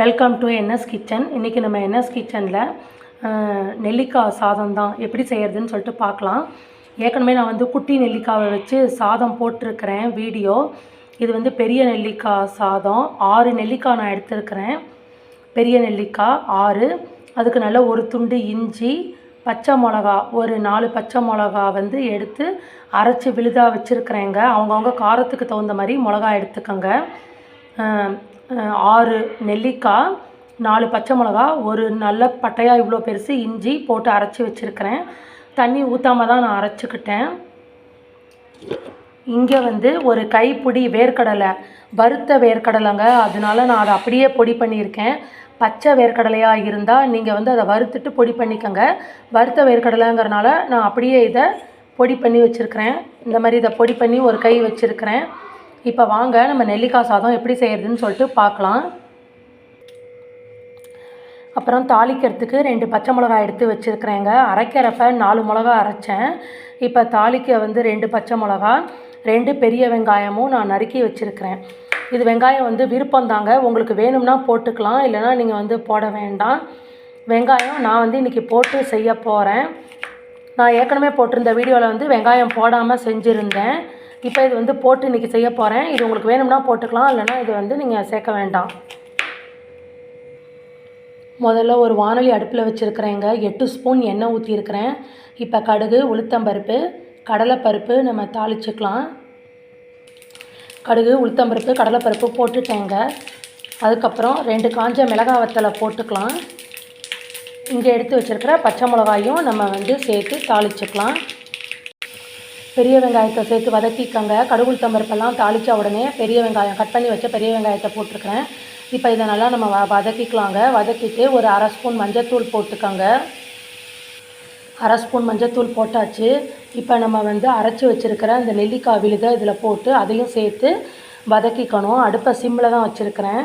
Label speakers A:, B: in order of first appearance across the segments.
A: Welcome to NS kitchen இன்றைக்கி நம்ம NS கிச்சனில் நெல்லிக்காய் சாதம் தான். எப்படி செய்கிறதுன்னு சொல்லிட்டு பார்க்கலாம். ஏற்கனவே நான் வந்து குட்டி நெல்லிக்காவை வச்சு சாதம் போட்டிருக்கிறேன் வீடியோ. இது வந்து பெரிய நெல்லிக்காய் சாதம். ஆறு நெல்லிக்காய் நான் எடுத்திருக்கிறேன். பெரிய நெல்லிக்காய் ஆறு. அதுக்கு நல்லா ஒரு துண்டு இஞ்சி பச்சை மிளகா ஒரு நாலு பச்சை மிளகா வந்து எடுத்து அரைச்சி விழுதாக வச்சுருக்கிறேங்க. அவங்கவுங்க காரத்துக்கு தகுந்த மாதிரி மிளகா எடுத்துக்கோங்க. ஆறு நெல்லிக்காய் நாலு பச்சை மிளகா ஒரு நல்ல பட்டையாக இவ்வளோ பெருசு இஞ்சி போட்டு அரைச்சி வச்சுருக்கிறேன். தண்ணி ஊற்றாம தான் நான் அரைச்சிக்கிட்டேன். இங்கே வந்து ஒரு கைப்பிடி வேர்க்கடலை வறுத்த வேர்க்கடலைங்க. அதனால நான் அதை அப்படியே பொடி பண்ணியிருக்கேன். பச்சை வேர்க்கடலையாக இருந்தால் நீங்கள் வந்து அதை வறுத்துட்டு பொடி பண்ணிக்கோங்க. வறுத்த வேர்க்கடலைங்கிறனால நான் அப்படியே இதை பொடி பண்ணி வச்சுருக்கிறேன். இந்த மாதிரி இதை பொடி பண்ணி ஒரு கை வச்சுருக்கிறேன். இப்போ வாங்க நம்ம நெல்லிக்காய் சாதம் எப்படி செய்கிறதுன்னு சொல்லிட்டு பார்க்கலாம். அப்புறம் தாளிக்கிறதுக்கு ரெண்டு பச்சை மிளகாய் எடுத்து வச்சுருக்கிறேங்க. அரைக்கிறப்ப நாலு மிளகா அரைச்சேன். இப்போ தாளிக்க வந்து ரெண்டு பச்சை மிளகா ரெண்டு பெரிய வெங்காயமும் நான் நறுக்கி வச்சுருக்கிறேன். இது வெங்காயம் வந்து விருப்பம் தாங்க உங்களுக்கு வேணும்னா போட்டுக்கலாம் இல்லைனா நீங்கள் வந்து போட வேண்டாம். வெங்காயம் நான் வந்து இன்றைக்கி போட்டு செய்ய போகிறேன் நான் ஏற்கனவே போட்டிருந்த வீடியோவில் வந்து வெங்காயம் போடாமல் செஞ்சுருந்தேன். இப்போ இது வந்து போட்டு இன்றைக்கி செய்ய போகிறேன் இது உங்களுக்கு வேணும்னா போட்டுக்கலாம் இல்லைனா இது வந்து நீங்கள் சேர்க்க வேண்டாம். முதல்ல ஒரு வானொலி அடுப்பில் வச்சுருக்கிறேங்க. எட்டு ஸ்பூன் எண்ணெய் ஊற்றிருக்கிறேன் இப்போ கடுகு உளுத்தம்பருப்பு கடலைப்பருப்பு நம்ம தாளிச்சுக்கலாம். கடுகு உளுத்தம்பருப்பு கடலைப்பருப்பு போட்டுட்டேங்க. அதுக்கப்புறம் ரெண்டு காஞ்ச மிளகாய் வத்தலை போட்டுக்கலாம். இங்கே எடுத்து வச்சுருக்கிற பச்சை மிளகாயும் நம்ம வந்து சேர்த்து தாளிச்சுக்கலாம். பெரிய வெங்காயத்தை சேர்த்து வதக்கிக்கோங்க. கடுகுள் தம்பருப்பெல்லாம் தாளித்த உடனே பெரிய வெங்காயம் கட் பண்ணி வச்ச பெரிய வெங்காயத்தை போட்டிருக்கிறேன். இப்போ இதை நல்லா நம்ம வ வதக்கிக்கலாங்க. வதக்கிட்டு ஒரு அரை ஸ்பூன் மஞ்சத்தூள் போட்டுக்கோங்க. அரை ஸ்பூன் மஞ்சத்தூள் போட்டாச்சு. இப்போ நம்ம வந்து அரைச்சி வச்சுருக்கிற இந்த நெல்லிக்காய் விழுதை இதில் போட்டு அதையும் சேர்த்து வதக்கிக்கணும். அடுப்பை சிம்மில் தான் வச்சுருக்கிறேன்.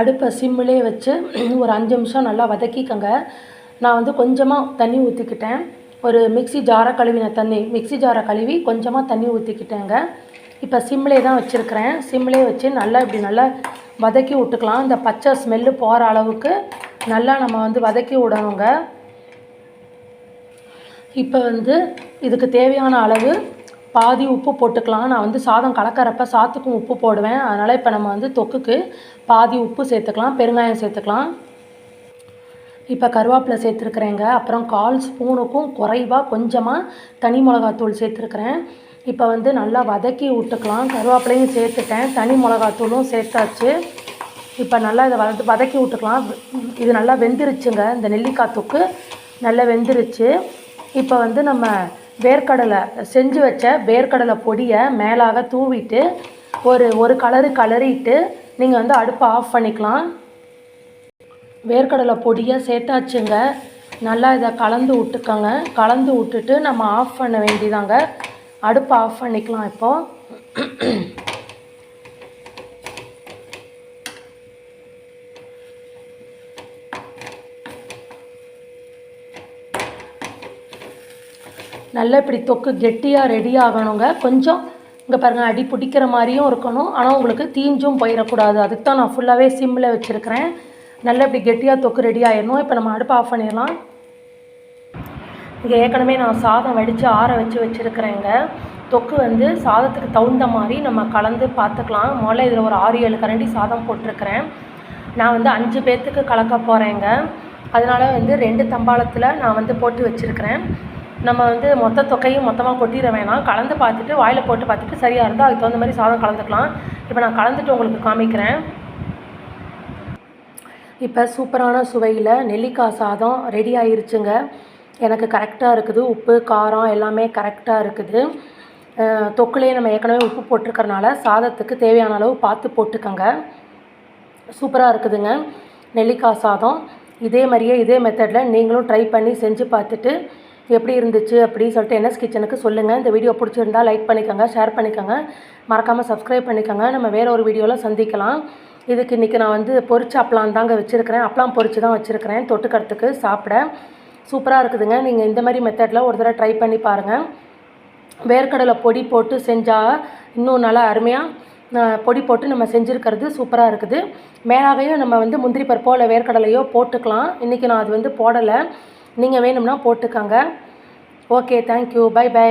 A: அடுப்பை சிம்மிலே வச்சு ஒரு அஞ்சு நிமிஷம் நல்லா வதக்கிக்கோங்க. நான் வந்து கொஞ்சமாக தண்ணி ஊற்றிக்கிட்டேன் ஒரு மிக்ஸி ஜாரை கழுவின தண்ணி மிக்ஸி ஜாரை கழுவி கொஞ்சமாக தண்ணி ஊற்றிக்கிட்டேங்க இப்போ சிம்மிலே தான் வச்சுருக்கிறேன். சிம்மிலே வச்சு நல்லா இப்படி நல்லா வதக்கி விட்டுக்கலாம். இந்த பச்சை ஸ்மெல்லு போகிற அளவுக்கு நல்லா நம்ம வந்து வதக்கி விடணுங்க. இப்போ வந்து இதுக்கு தேவையான அளவு பாதி உப்பு போட்டுக்கலாம். நான் வந்து சாதம் கலக்கிறப்ப சாத்துக்கும் உப்பு போடுவேன். அதனால் இப்போ நம்ம வந்து தொக்குக்கு பாதி உப்பு சேர்த்துக்கலாம் பெருங்காயம் சேர்த்துக்கலாம். இப்போ கருவேப்பிலை சேர்த்துருக்குறேங்க. அப்புறம் கால் ஸ்பூனுக்கும் குறைவாக கொஞ்சமாக தனி மிளகாத்தூள் சேர்த்துருக்குறேன். இப்போ வந்து நல்லா வதக்கி விட்டுக்கலாம். கருவேப்பிலையும் சேர்த்துட்டேன். தனி மிளகாத்தூளும் சேர்த்தாச்சு. இப்போ நல்லா இதை வத வதக்கி விட்டுக்கலாம். இது நல்லா வெந்துருச்சுங்க. இந்த நெல்லிக்காய் தொக்கு நல்லா வெந்துருச்சு. இப்போ வந்து நம்ம வேர்க்கடலை செஞ்சு வச்ச வேர்க்கடலை பொடியை மேலாக தூவிட்டு ஒரு ஒரு கலரு கலரிட்டு நீங்கள் வந்து அடுப்பை ஆஃப் பண்ணிக்கலாம். வேர்க்கடலை பொடியை சேர்த்தாச்சுங்க. நல்லா இதை கலந்து விட்டுக்கோங்க. கலந்து விட்டுட்டு நம்ம ஆஃப் பண்ண வேண்டியதாங்க. அடுப்பை ஆஃப் பண்ணிக்கலாம் இப்போது நல்லா இப்படி தொக்கு கெட்டியாக ரெடி ஆகணுங்க. கொஞ்சம் இங்கே பாருங்கள் அடி பிடிக்கிற மாதிரியும் இருக்கணும். ஆனால் உங்களுக்கு தீஞ்சும் போயிடக்கூடாது. அதுக்கு தான் நான் ஃபுல்லாகவே சிம்மில் வச்சுருக்கிறேன். நல்லா இப்படி கெட்டியாக தொக்கு ரெடி ஆயிடணும். இப்போ நம்ம அடுப்பு ஆஃப் பண்ணிடலாம். இங்கே ஏற்கனவே நான் சாதம் வடித்து ஆற வச்சு வச்சுருக்கிறேங்க. தொக்கு வந்து சாதத்துக்கு தகுந்த மாதிரி நம்ம கலந்து பார்த்துக்கலாம். முதல்ல இதில் ஒரு ஆறு ஏழு கரண்டி சாதம் போட்டிருக்கிறேன். நான் வந்து அஞ்சு பேர்த்துக்கு கலக்க போகிறேங்க அதனால் வந்து ரெண்டு தம்பாளத்தில் நான் வந்து போட்டு வச்சுருக்கிறேன். நம்ம வந்து மொத்த தொக்கையும் மொத்தமாக கொட்டிட வேணாம். கலந்து பார்த்துட்டு வாயில் போட்டு பார்த்துட்டு சரியாக இருந்தால் அதுக்கு தகுந்த மாதிரி சாதம் கலந்துக்கலாம். இப்போ நான் கலந்துட்டு உங்களுக்கு காமிக்கிறேன். இப்போ சூப்பரான சுவையில் நெல்லிக்காய் சாதம் ரெடி ஆயிருச்சுங்க. எனக்கு கரெக்டாக இருக்குது. உப்பு காரம் எல்லாமே கரெக்டாக இருக்குது. தொக்குலேயே நம்ம ஏற்கனவே உப்பு போட்டிருக்கறனால சாதத்துக்கு தேவையான அளவு பார்த்து போட்டுக்கோங்க. சூப்பராக இருக்குதுங்க. நெல்லிக்காய் சாதம். இதே மாதிரியே இதே மெத்தடில் நீங்களும் ட்ரை பண்ணி செஞ்சு பார்த்துட்டு எப்படி இருந்துச்சு அப்படின்னு சொல்லிட்டு என்எஸ் கிச்சனுக்கு சொல்லுங்கள் இந்த வீடியோ பிடிச்சிருந்தா லைக் பண்ணிக்கோங்க ஷேர் பண்ணிக்கோங்க. மறக்காமல் சப்ஸ்கிரைப் பண்ணிக்கோங்க. நம்ம வேறு ஒரு வீடியோவில் சந்திக்கலாம். இதுக்கு இன்றைக்கி நான் வந்து பொரிச்ச அப்பளம் தாங்க வச்சுருக்கிறேன். அப்பளம் பொரிச்சு தான் வச்சுருக்கிறேன். தொட்டுக்கிறதுக்கு சாப்பிட சூப்பராக இருக்குதுங்க. நீங்கள் இந்த மாதிரி மெத்தடில் ஒரு தடவை ட்ரை பண்ணி பாருங்கள் வேர்க்கடலை பொடி போட்டு செஞ்சால் இன்னும் நல்லா அருமையாக பொடி போட்டு நம்ம செஞ்சுருக்கிறது சூப்பராக இருக்குது. மேலாகையும் நம்ம வந்து முந்திரி பருப்போ இல்லை வேர்க்கடலையோ போட்டுக்கலாம். இன்றைக்கி நான் அது வந்து போடலை. நீங்கள் வேணும்னா போட்டுக்கோங்க. Okay thank you bye by